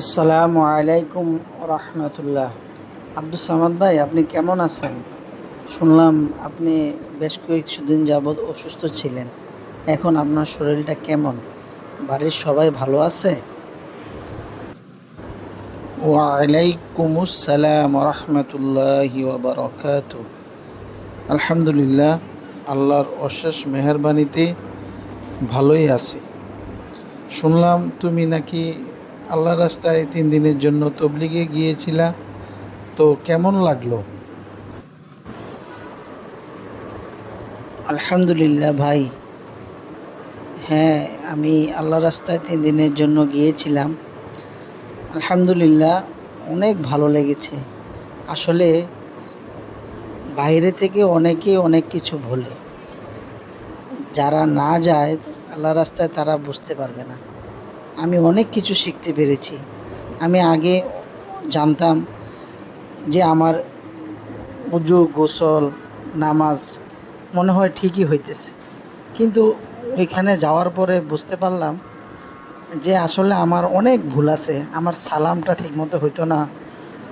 আসসালামু আলাইকুম রহমতুল্লাহ। আব্দুল সামাদ ভাই, আপনি কেমন আছেন? শুনলাম আপনি বেশ কয়েকদিন যাবৎ অসুস্থ ছিলেন। এখন আপনার শরীরটা কেমন? বাড়ির সবাই ভালো আছে? ওয়ালাইকুম আসসালাম রহমতুল্লাহি ওবরকাত আলহামদুলিল্লাহ, আল্লাহর অশেষ মেহরবানিতে ভালোই আছি। শুনলাম তুমি নাকি আল্লাহ রাস্তায় তিন দিনের জন্য তবলিগে গিয়েছিলা, তো কেমন লাগল? আলহামদুলিল্লাহ ভাই। হ্যাঁ আমি আল্লাহ রাস্তায় তিন দিনের জন্য গিয়েছিলাম। আলহামদুলিল্লাহ, অনেক ভালো লেগেছে। আসলে বাইরে থেকে অনেকে অনেক কিছু বলে। যারা না যায় আল্লাহ রাস্তায় তারা বুঝতে পারবে না। আমি অনেক কিছু শিখতে পেরেছি। আমি আগে জানতাম যে আমার উজু গোসল, নামাজ মনে হয় ঠিকই হইতেছে। কিন্তু ওইখানে যাওয়ার পরে বুঝতে পারলাম যে আসলে আমার অনেক ভুল আছে। আমার সালামটা ঠিকমতো হইতো না,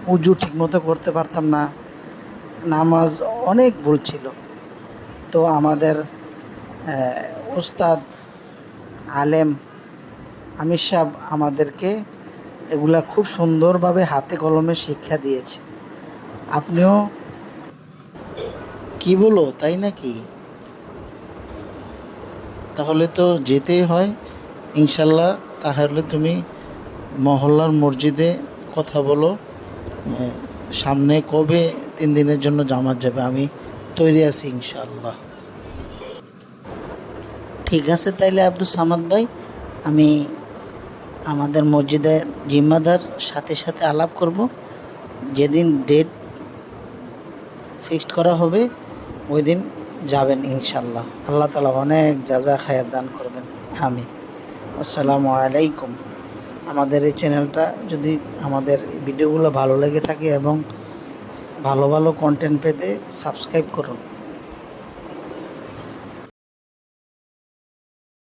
উজু ঠিকমতো করতে পারতাম না, নামাজ অনেক ভুল ছিল। তো আমাদের উস্তাদ, আলেম আমির সাহেব আমাদেরকে এগুলা খুব সুন্দরভাবে হাতে কলমে শিক্ষা দিয়েছে। আপনিও কি বলো, তাই নাকি? তাহলে তো যেতেই হয়। ইনশাল্লাহ তাহলে তুমি মহল্লার মসজিদে কথা বলো। সামনে কবে তিন দিনের জন্য জামাত যাবে? আমি তৈরি আছি ইনশাল্লাহ। ঠিক আছে, তাইলে আব্দুল সামাদ ভাই, আমি আমাদের মসজিদের জিম্মাদার সাথে সাথে আলাপ করব। যেদিন ডেট ফিক্সড করা হবে ওই দিন যাবেন ইনশাল্লাহ আল্লাহ তালা অনেক যা যা খায়ের দান করবেন। আমি আসসালামু আলাইকুম। আমাদের এই চ্যানেলটা যদি আমাদের ভিডিওগুলো ভালো লেগে থাকে এবং ভালো ভালো কন্টেন্ট পেতে সাবস্ক্রাইব করুন।